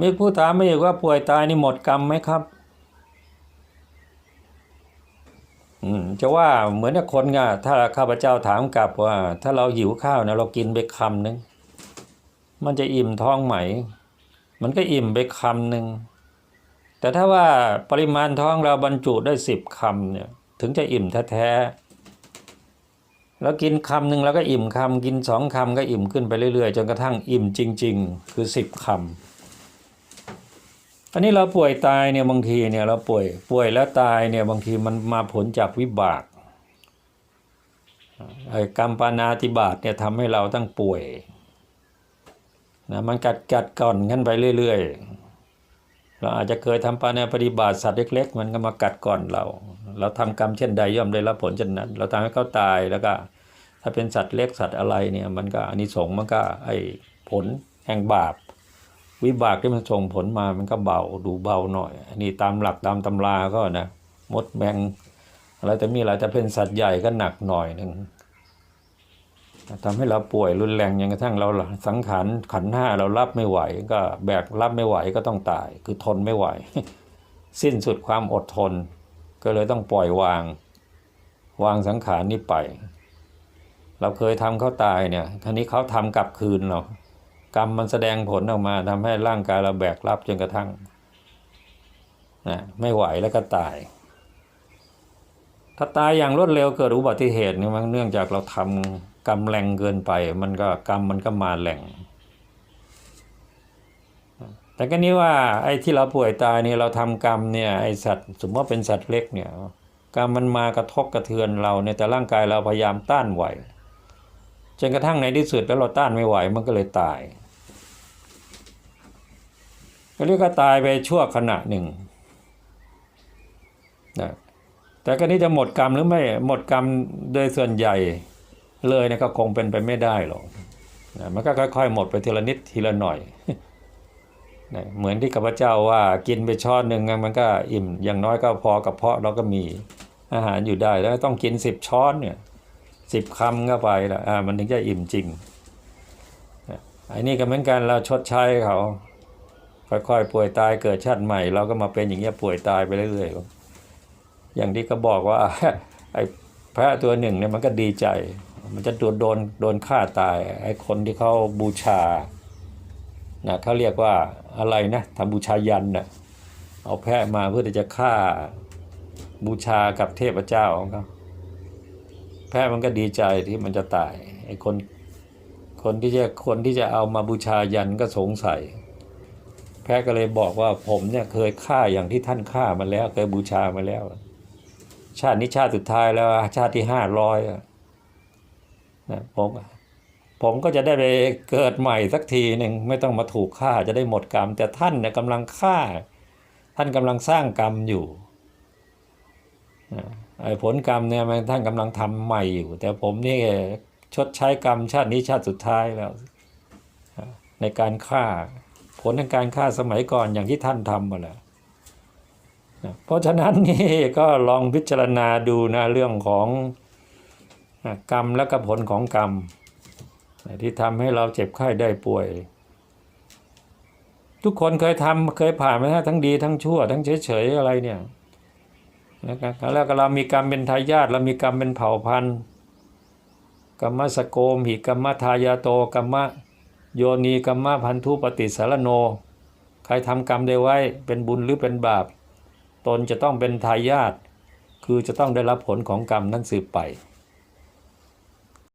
มีผู้ถามมาอีกว่าป่วยตายนี่หมดกรรมไหมครับอืมจะว่าเหมือนกับคนไงถ้าข้าพเจ้าถามกลับว่า ถ้าเราหิวข้าวนะเรากินไปคำหนึ่งมันจะอิ่มท้องไหม มันก็อิ่มไปคำหนึ่งแต่ถ้าว่าปริมาณท้องเราบรรจุได้สิบคำเนี่ย ถึงจะอิ่มแท้ๆแล้วกินคำหนึ่งแล้วก็อิ่มคำกินสองคำก็อิ่มขึ้นไปเรื่อยๆ จนกระทั่งอิ่มจริง ๆ คือสิบคำ อันนี้เราป่วยตายเนี่ยบางทีเนี่ยเราป่วยป่วยแล้วตายเนี่ยบางทีมันมาผลจากวิบากไอ้กรรมปานาติบาตเนี่ยทำให้เราต้องป่วยนะมันกัดกัดก่อนขึ้นไปเรื่อยๆ เราอาจจะเคยทำปานาปฏิบาตสัตว์เล็ก ๆ มันก็มากัดก่อนเรา เราทำกรรมเช่นใดย่อมได้รับผลเช่นนั้น เราทำให้เขาตายแล้วก็ ถ้าเป็นสัตว์เล็กสัตว์อะไรเนี่ยมันก็อานิสงส์มันก็ไอ้ผลแห่งบาป วิบากที่มันส่งผลมามันก็เบาดูเบาหน่อย อันนี้ตามหลักตามตำราก็นะมดแมงอะไรแต่มีอะไรแต่เป็นสัตว์ใหญ่ก็หนักหน่อยหนึ่งทำให้เราป่วยรุนแรงจนกระทั่งเราสังขารขันห้าเรารับไม่ไหว ก็แบกรับไม่ไหวก็ต้องตาย คือทนไม่ไหว สิ้นสุดความอดทน ก็เลยต้องปล่อยวาง วางสังขารนี้ไป เราเคยทำเขาตายเนี่ยคราวนี้เขาทำกลับคืนเรา กรรมมันแสดงผลออกมาทำให้ร่างกายเราแบกรับจนกระทั่งนะไม่ไหวแล้วก็ตาย ถ้าตายอย่างรวดเร็วเกิดอุบัติเหตุเนี่ยมันเนื่องจากเราทำกรรมแรงเกินไป มันก็กรรมมันก็มาแรงแต่ก็นี้ว่าไอ้ที่เราป่วยตายเนี่ยเราทำกรรมเนี่ยไอ้สัตว์สมมติว่าเป็นสัตว์เล็กเนี่ยกรรมมันมากระทบกระเทือนเราเนี่ยแต่ร่างกายเราพยายามต้านไหวจนกระทั่งในที่สุดแล้วเราต้านไม่ไหวมันก็เลยตาย ก็เรียกว่าตายไปชั่วขณะหนึ่งนะแต่ก็นี้จะหมดกรรมหรือไม่หมดกรรมโดยส่วนใหญ่เลยนะก็คงเป็นไปไม่ได้หรอกนะมันก็ค่อยๆ หมดไปทีละนิดทีละหน่อยนะเหมือนที่ข้าพเจ้าว่ากินไปช้อนหนึ่งมันก็อิ่มอย่างน้อยก็พอกระเพาะเราก็มีอาหารอยู่ได้แล้วต้องกินสิบช้อนเนี่ยสิบคำก็ไปละอ่ามันถึงจะอิ่มจริงนะไอ้นี่ก็เหมือนกันเราชดใช้เขา ค่อยๆป่วยตายเกิดชาติใหม่ เราก็มาเป็นอย่างเงี้ยป่วยตายไปเรื่อยๆอย่างที่เขาบอกว่าไอ้แพะตัวหนึ่งเนี่ยมันก็ดีใจ มันจะโดนโดนโดนฆ่าตายไอ้คนที่เขาบูชานะเขาเรียกว่าอะไรนะทำบูชายันนะ่ะเอาแพะมาเพื่อที่จะฆ่าบูชากับเทพเจ้าของเขาแพะมันก็ดีใจที่มันจะตายไอ้คนคนที่จะคนที่จะเอามาบูชายันก็สงสัย แพะก็เลยบอกว่าผมเนี่ยเคยฆ่าอย่างที่ท่านฆ่ามาแล้ว เคยบูชามาแล้ว ชาตินี้ชาติสุดท้ายแล้วชาติที่ห้าร้อยนะผมผมก็จะได้ไปเกิดใหม่สักทีหนึ่งไม่ต้องมาถูกฆ่าจะได้หมดกรรม แต่ท่านเนี่ยกำลังฆ่า ท่านกำลังสร้างกรรมอยู่ไอ้ผลกรรมเนี่ยมันท่านกำลังทำใหม่อยู่ แต่ผมนี่ชดใช้กรรมชาตินี้ชาติสุดท้ายแล้ว ในการฆ่า ผลทางการฆ่าสมัยก่อนอย่างที่ท่านทำมาแล้วนะเพราะฉะนั้นนี่ก็ลองพิจารณาดูนะเรื่องของกรรมและก็ผลของกรรม ที่ทำให้เราเจ็บไข้ได้ป่วย ทุกคนเคยทำเคยผ่านมาทั้งดีทั้งชั่ว ทั้งเฉยๆอะไรเนี่ยนะครับแล้วก็เรามีกรรมเป็นทายาทเรามีกรรมเป็นเผ่าพันธุ์กรรมสโกมหิกรรมทายาโตกรรมะ โยนีกรรมาพันธุปฏิสารโน ใครทำกรรมได้ไว้เป็นบุญหรือเป็นบาป ตนจะต้องเป็นทายาทคือจะต้องได้รับผลของกรรมนั้นสืบไป